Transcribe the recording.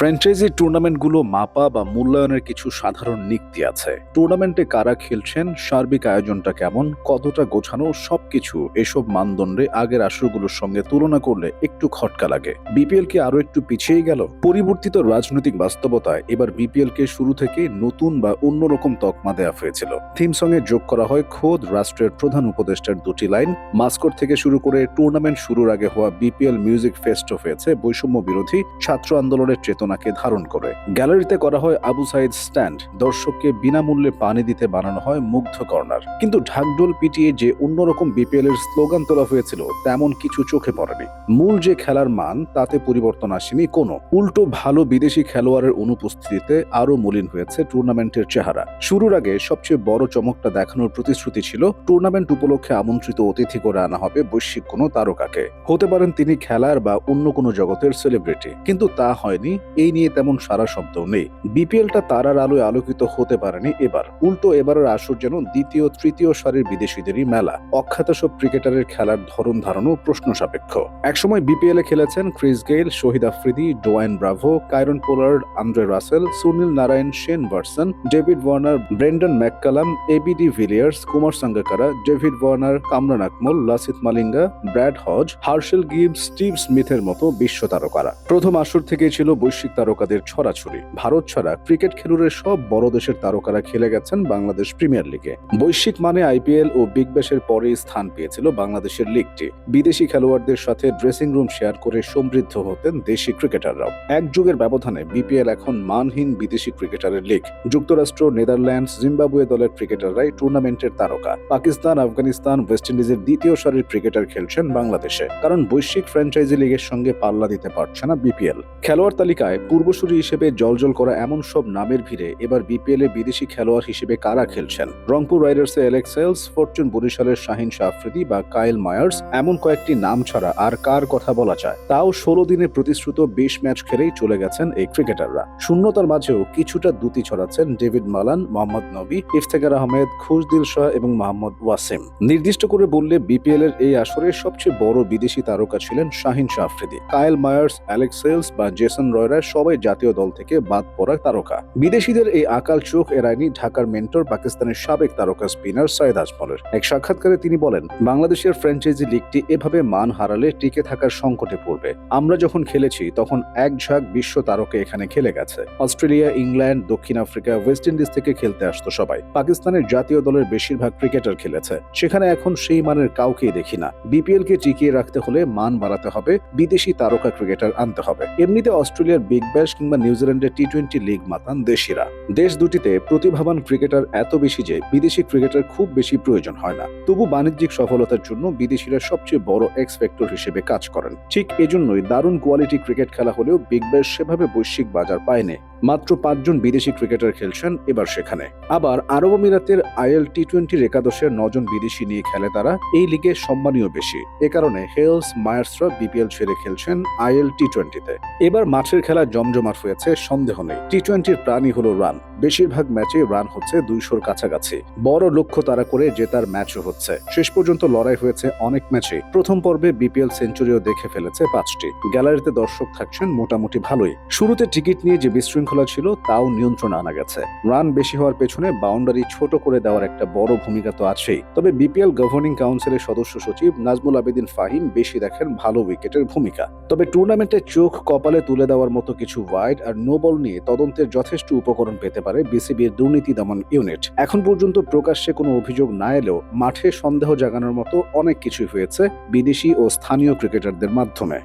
Franchise টুর্নামেন্টগুলো মাপা বা মূল্যায়নের কিছু সাধারণ নীতি আছে। টুর্নামেন্টে কারা খেলছেন, সার্বিক আয়োজনটা কেমন, কতটা গোছানো, সবকিছু এসব মানদণ্ডে আগের আসরগুলোর সঙ্গে তুলনা করলে একটু খটকা লাগে। বিপিএল কি আরও একটু পিছিয়ে গেল? পরিবর্তিত রাজনৈতিক বাস্তবতায় এবার বিপিএল কে শুরু থেকে নতুন বা অন্যরকম তকমা দেওয়া হয়েছিল। থিম সঙ্গে যোগ করা হয় খোদ রাষ্ট্রের প্রধান উপদেষ্টার দুটি লাইন। মাস্কট থেকে শুরু করে টুর্নামেন্ট শুরুর আগে হওয়া বিপিএল মিউজিক ফেস্টও হয়েছে বৈষম্য বিরোধী ছাত্র আন্দোলনের চেতনাকে ধারণ করে। গ্যালারিতে করা হয় আবু সাইদ স্ট্যান্ড। দর্শককে বিনামূল্যে পানি দিতে বানানো হয় মুগ্ধ কর্নার। কিন্তু ঢাকঢোল পিটিয়ে যে অন্যরকম বিপিএল এর স্লোগান তোলা হয়েছিল, তেমন কিছু চোখে পড়েনি। মূল যে খেলার মান, তাতে পরিবর্তন আসেনি কোনো। উল্টো ভালো বিদেশি খেলোয়াড়ের অনুপস্থিতিতে আরও মলিন হয়েছে টুর্নামেন্টের চেহারা। শুরুর আগে সবচেয়ে বড় চমকটা দেখানোর প্রতিশ্রুতি ছিল, টুর্নামেন্ট উপলক্ষে আমন্ত্রিত অতিথি করে আনা হবে বৈশ্বিক কোনো তারকাকে। হতে পারেন তিনি খেলার বা অন্য কোনো জগতের সেলিব্রিটি কিন্তু তা হয়নি এই নিয়ে তেমন সারা শব্দ নেই। বিপিএলটা তারার আলোয় আলোকিত হতে পারেনি এবার। উল্টো এবারের আসর যেন দ্বিতীয়, তৃতীয় সারির বিদেশিদেরই মেলা। অখ্যাত সব ক্রিকেটারের খেলার ধরন ধারণও প্রশ্ন সাপেক্ষ। একসময় বিপিএল এ খেলেছেন Chris Gayle, Shahid Afridi, Dwayne Bravo Kieron Pollard, Andre Russell, Sunil Narine, Shane Watson David Warner, Brendon McCullum, AB de Villiers, Kumar Sangakkara, David Warner, Kamran Akmal Lasith Malinga, Brad Hodge, Herschelle give Steve স্মিথের মতো বিশ্ব তারকারা। প্রথম আসর থেকেই ছিল বৈশ্বিক তারকাদের ছড়াছড়ি। ভারত ছাড়া ক্রিকেট খেলুড়ের সব বড় দেশের তারকারা খেলে গেছেন বাংলাদেশ প্রিমিয়ার লিগে। বৈশ্বিক মানে আইপিএল ও বিগ ব্যাশের পরেই স্থান পেয়েছিল বাংলাদেশের লিগটি। বিদেশি খেলোয়াড়দের সাথে ড্রেসিং রুম শেয়ার করে সমৃদ্ধ হতেন দেশি ক্রিকেটাররাও। এক যুগের ব্যবধানে বিপিএল এখন মানহীন বিদেশি ক্রিকেটারের লিগ। যুক্তরাষ্ট্র, নেদারল্যান্ডস, জিম্বাবুয়ে দলের ক্রিকেটাররাই টুর্নামেন্টের তারকা। পাকিস্তান, আফগানিস্তান, ওয়েস্ট ইন্ডিজের দ্বিতীয় সারির ক্রিকেটার খেলছেন বাংলাদেশে। কারণ বৈশ্বিক ফ্র্যাঞ্চাইজি লিগের সঙ্গে পাল্লা দিতে পারছে না বিপিএল। খেলোয়াড় তালিকায় পূর্বসূরি হিসেবে জলজল করা এমন সব নামের ভিড়ে এবার বিপিএল বিদেশি খেলোয়াড় হিসেবে কারা খেলছেন? রংপুর রাইডার্সে এলেক্স সেলস ফরচুন বরিশালের শাহিন শাহ আফ্রিদি বা কায়েল মায়ার্স এমন কয়েকটি নাম ছাড়া আর কার কথা বলা যায়? তাও ষোলো দিনে প্রতিশ্রুত বিশ ম্যাচ খেলেই চলে গেছেন এই ক্রিকেটাররা। শূন্যতার মাঝেও কিছুটা দুতি ছড়াচ্ছেন ডেভিড মালান, মোহাম্মদ নবী, ইফতেখার আহমেদ, খুশদিল শাহ এবং মোহাম্মদ ওয়াসিম। নির্দিষ্ট করে বললে বিপিএল এর এই আসরে সবচেয়ে বড় বিদেশি তারকা ছিলেন Shaheen Shah Afridi Kyle Mayers Alex বা জেসন রয়রা সবাই জাতীয় দল থেকে বাদ পড়া তারকা। বিদেশিদের এই আকাল চোখ এড়ায়নি ঢাকার মেন্টর, পাকিস্তানের সাবেক তারকা স্পিনার সৈয়দ আজমলের। এক সাক্ষাৎকারে তিনি বলেন, বাংলাদেশের ফ্র্যাঞ্চাইজি লিগটি এভাবে মান হারালে টিকে থাকার সংকটে পড়বে। আমরা যখন খেলেছি, তখন এক ঝাঁক বিশ্ব তারকা এখানে খেলে গেছে। অস্ট্রেলিয়া, ইংল্যান্ড, দক্ষিণ আফ্রিকা, ওয়েস্ট ইন্ডিজ থেকে খেলতে আসতো সবাই। পাকিস্তানের জাতীয় দলের বেশিরভাগ ক্রিকেটার খেলেছে। সেখানে এখন সেই মানের কাউকেই দেখি না। বিপিএল কে টিকিয়ে রাখতে হলে মান বাড়াতে হবে, বিদেশি তারকা ক্রিকেটার আনতে হবে। এমনিতে অস্ট্রেলিয়ার বিগ ব্যাশ কিংবা নিউজিল্যান্ডের টি টোয়েন্টি লিগ মাতান দেশিরা। দেশ দুটিতে প্রতিভাবান ক্রিকেটার এত বেশি যে বিদেশি ক্রিকেটার খুব বেশি প্রয়োজন হয় না। তবু বাণিজ্যিক সফলতার জন্য বিদেশিরা সবচেয়ে বড় এক্স ফ্যাক্টর হিসেবে কাজ করেন। ঠিক এজন্যই দারুণ কোয়ালিটি ক্রিকেট খেলা হলেও বিগ ব্যাশ সেভাবে বৈশ্বিক বাজার পায়নি। মাত্র পাঁচজন বিদেশি ক্রিকেটার খেলছেন এবার সেখানে। আবার আরব আমিরাতের আইএল টি টোয়েন্টির একাদশে নজন বিদেশি নিয়ে খেলে তারা, এই লিগে সম্মানীয় বেশি। এ কারণে হেলস মায়ার্সরা বিপিএল ছেড়ে খেলছেন আইএল টি টোয়েন্টিতে এবার মাঠের খেলা জমজমাট হয়েছে, সন্দেহ নেই। টি টোয়েন্টির প্রাণী হলো রান। বেশিরভাগ ম্যাচে রান হচ্ছে দুইশোর কাছাকাছি। বড় লক্ষ্য তারা করে জেতার ম্যাচও হচ্ছে। শেষ পর্যন্ত লড়াই হয়েছে অনেক ম্যাচে। প্রথম পর্বে বিপিএল সেঞ্চুরিও দেখে ফেলেছে পাঁচটি। গ্যালারিতে দর্শক থাকছেন মোটামুটি ভালোই। শুরুতে টিকিট নিয়ে যে বিশৃঙ্খলা ছিল, তাও নিয়ন্ত্রণ আনা গেছে। রান বেশি হওয়ার পেছনে বাউন্ডারি ছোট করে দেওয়ার একটা বড় ভূমিকা তো আছেই। তবে বিপিএল গভর্নিং কাউন্সিলের সদস্য সচিব নাজমুল আবেদিন ফাহিম বেশি দেখেন ভালো উইকেটের ভূমিকা। তবে টুর্নামেন্টে চোখ কপালে তুলে দেওয়ার মতো কিছু ওয়াইড আর নো বল নিয়ে তদন্তের যথেষ্ট উপকরণ পেতে পারে বিসিবির দুর্নীতি দমন ইউনিট এখন পর্যন্ত প্রকাশ্যে কোনো অভিযোগ না এলেও মাঠে সন্দেহ জাগানোর মতো অনেক কিছুই হয়েছে বিদেশি ও স্থানীয় ক্রিকেটারদের মাধ্যমে।